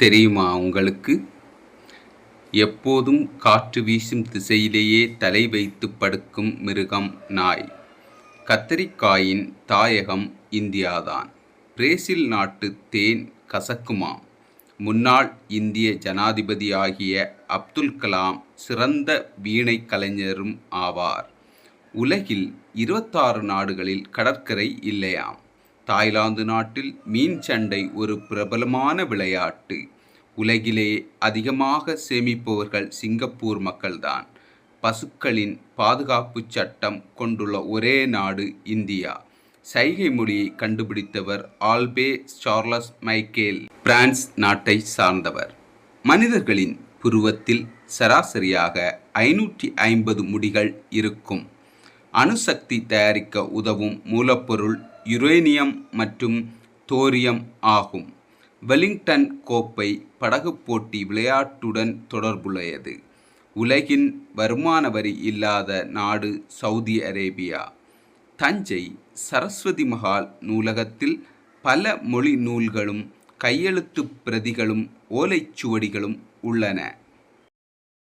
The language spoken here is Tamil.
தெரியுமா உங்களுக்கு? எப்போதும் காற்று வீசும் திசையிலேயே தலை வைத்து படுக்கும் மிருகம் நாய். கத்தரிக்காயின் தாயகம் இந்தியாதான். பிரேசில் நாட்டு தேன் கசக்குமா? முன்னாள் இந்திய ஜனாதிபதியாகிய அப்துல் கலாம் சிறந்த வீணை கலைஞரும் ஆவார். உலகில் இருபத்தாறு நாடுகளில் கடற்கரை இல்லையாம். தாய்லாந்து நாட்டில் மீன் சண்டை ஒரு பிரபலமான விளையாட்டு. உலகிலே அதிகமாக சேமிப்பவர்கள் சிங்கப்பூர் மக்கள்தான். பசுக்களின் பாதுகாப்பு சட்டம் கொண்டுள்ள ஒரே நாடு இந்தியா. சைகை மொழியை கண்டுபிடித்தவர் ஆல்பே சார்லஸ் மைக்கேல் பிரான்ஸ் நாட்டை சார்ந்தவர். மனிதர்களின் புருவத்தில் சராசரியாக ஐநூற்றி ஐம்பது முடிகள் இருக்கும். அணுசக்தி தயாரிக்க உதவும் மூலப்பொருள் யுரேனியம் மற்றும் தோரியம் ஆகும். வெலிங்டன் கோப்பை படகு போட்டி விளையாட்டுடன் தொடர்புடையது. உலகின் வருமான வரி இல்லாத நாடு சவுதி அரேபியா. தஞ்சை சரஸ்வதி மகால் நூலகத்தில் பல மொழி நூல்களும் கையெழுத்துப் பிரதிகளும் ஓலைச்சுவடிகளும் உள்ளன.